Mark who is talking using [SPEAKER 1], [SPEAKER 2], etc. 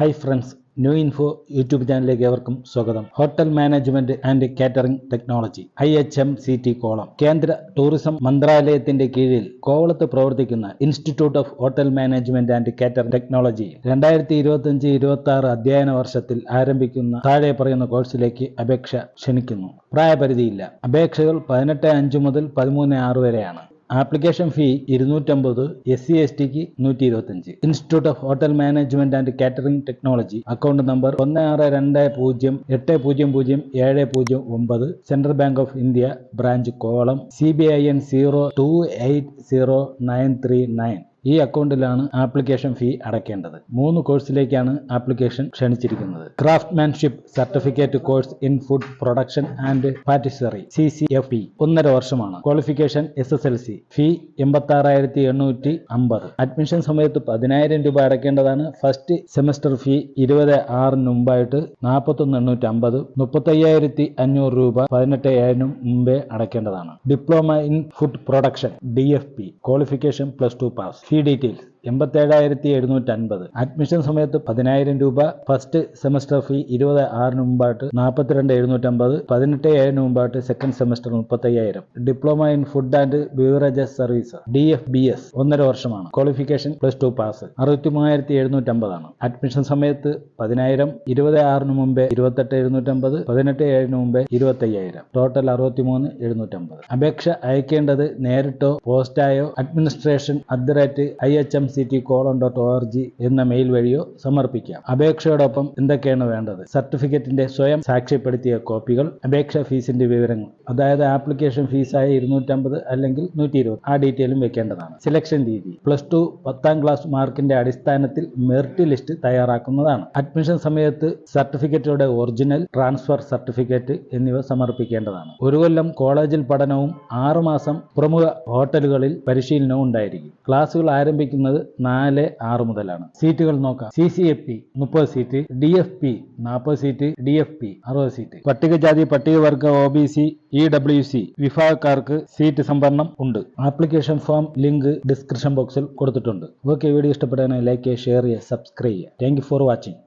[SPEAKER 1] Hi friends new info YouTube ചാനലിലേക്ക് ഏവർക്കും സ്വാഗതം. Hotel management and catering technology I H M C T Kovalam കേന്ദ്ര tourism മന്ത്രാലയത്തിന്റെ കീഴിൽ കോവളത്ത് പ്രവർത്തിക്കുന്ന institute of hotel management and catering technology രണ്ടായിരത്തി ഇരുപത്തി അഞ്ച് ഇരുപത്തി ആറ് അധ്യയന വർഷത്തിൽ ആരംഭിക്കുന്ന താഴെ പറയുന്ന കോഴ്സിലേക്ക് അപേക്ഷ ക്ഷണിക്കുന്നു. പ്രായപരിധിയില്ല. അപേക്ഷകൾ പതിനെട്ട് അഞ്ച് മുതൽ പതിമൂന്ന് ആറ് വരെയാണ്. ആപ്ലിക്കേഷൻ ഫീ ഇരുന്നൂറ്റമ്പത് എസ് സി എസ് ടിക്ക് നൂറ്റി ഇരുപത്തഞ്ച് institute of hotel management and catering technology account number ഒന്ന് ആറ് രണ്ട് പൂജ്യം എട്ട് പൂജ്യം പൂജ്യം ഏഴ് പൂജ്യം ഒമ്പത് central bank of India branch Kovalam C B I N zero two eight zero nine three nine. ഈ അക്കൗണ്ടിലാണ് ആപ്ലിക്കേഷൻ ഫീ അടയ്ക്കേണ്ടത്. മൂന്ന് കോഴ്സിലേക്കാണ് application ക്ഷണിച്ചിരിക്കുന്നത്. Craftsmanship certificate course in food production and patisserie C C F P ഒന്നര വർഷമാണ്. Qualification S S L C fee എൺപത്തി ആറായിരത്തി എണ്ണൂറ്റി അമ്പത്. അഡ്മിഷൻ സമയത്ത് പതിനായിരം രൂപ അടയ്ക്കേണ്ടതാണ്. ഫസ്റ്റ് സെമസ്റ്റർ ഫീ ഇരുപത് ആറിന് മുമ്പായിട്ട് നാൽപ്പത്തൊന്ന് എണ്ണൂറ്റി അമ്പത് മുപ്പത്തയ്യായിരത്തി അഞ്ഞൂറ് രൂപ പതിനെട്ട് ഏഴിനും മുമ്പേ അടയ്ക്കേണ്ടതാണ്. Diploma in food production D F P qualification plus two pass. Fee details എൺപത്തേഴായിരത്തി എഴുന്നൂറ്റി അൻപത് അഡ്മിഷൻ സമയത്ത് പതിനായിരം രൂപ ഫസ്റ്റ് സെമസ്റ്റർ ഫീ ഇരുപത് ആറിന് മുമ്പായിട്ട് നാൽപ്പത്തിരണ്ട് എഴുന്നൂറ്റമ്പത് പതിനെട്ട് ഏഴിന് മുമ്പായിട്ട് സെക്കൻഡ് സെമസ്റ്റർ മുപ്പത്തയ്യായിരം. Diploma in food and beverages service D F B S ഒന്നര വർഷമാണ്. ക്വാളിഫിക്കേഷൻ പ്ലസ് ടു പാസ് അറുപത്തി മൂവായിരത്തി എഴുന്നൂറ്റമ്പതാണ് അഡ്മിഷൻ സമയത്ത് പതിനായിരം ഇരുപത് ആറിന് മുമ്പേ ഇരുപത്തെട്ട് എഴുന്നൂറ്റമ്പത് പതിനെട്ട് ഏഴിന് മുമ്പേ ഇരുപത്തയ്യായിരം. ടോട്ടൽ അറുപത്തി മൂന്ന് എഴുന്നൂറ്റമ്പത് അപേക്ഷ അയക്കേണ്ടത് നേരിട്ടോ പോസ്റ്റായോ administration at the rate I H M C T Kovalam dot O R G എന്ന മെയിൽ വഴിയോ സമർപ്പിക്കാം. അപേക്ഷയോടൊപ്പം എന്തൊക്കെയാണ് വേണ്ടത്? സർട്ടിഫിക്കറ്റിന്റെ സ്വയം സാക്ഷ്യപ്പെടുത്തിയ കോപ്പികൾ അപേക്ഷാ ഫീസിന്റെ വിവരങ്ങൾ അതായത് ആപ്ലിക്കേഷൻ ഫീസായ ഇരുന്നൂറ്റമ്പത് അല്ലെങ്കിൽ നൂറ്റി ഇരുപത് ആ ഡീറ്റെയിലും വെക്കേണ്ടതാണ്. സെലക്ഷൻ രീതി പ്ലസ് ടു പത്താം ക്ലാസ് മാർക്കിന്റെ അടിസ്ഥാനത്തിൽ മെറിറ്റ് ലിസ്റ്റ് തയ്യാറാക്കുന്നതാണ്. അഡ്മിഷൻ സമയത്ത് സർട്ടിഫിക്കറ്റുകളുടെ ഒറിജിനൽ ട്രാൻസ്ഫർ സർട്ടിഫിക്കറ്റ് എന്നിവ സമർപ്പിക്കേണ്ടതാണ്. ഒരു കൊല്ലം കോളേജിൽ പഠനവും ആറുമാസം പ്രമുഖ ഹോട്ടലുകളിൽ പരിശീലനവും ഉണ്ടായിരിക്കും. ക്ലാസുകൾ ആരംഭിക്കുന്നത് നാല് ആറ് മുതലാണ്. സീറ്റുകൾ നോക്കാം. സി സി എഫ് പി മുപ്പത് സീറ്റ് ഡി എഫ് പി നാൽപ്പത് സീറ്റ് ഡി എഫ് പി അറുപത് സീറ്റ്. പട്ടികജാതി പട്ടികവർഗ O B C E W C വിഭാഗക്കാർക്ക് സീറ്റ് സംവരണം ഉണ്ട്. ആപ്ലിക്കേഷൻ ഫോം ലിങ്ക് ഡിസ്ക്രിപ്ഷൻ ബോക്സിൽ കൊടുത്തിട്ടുണ്ട്. ഓക്കെ വീഡിയോ ഇഷ്ടപ്പെടുകയാണെങ്കിൽ ലൈക്ക് ചെയ്യുക ഷെയർ ചെയ്യുക സബ്സ്ക്രൈബ് ചെയ്യുക. Thank for watching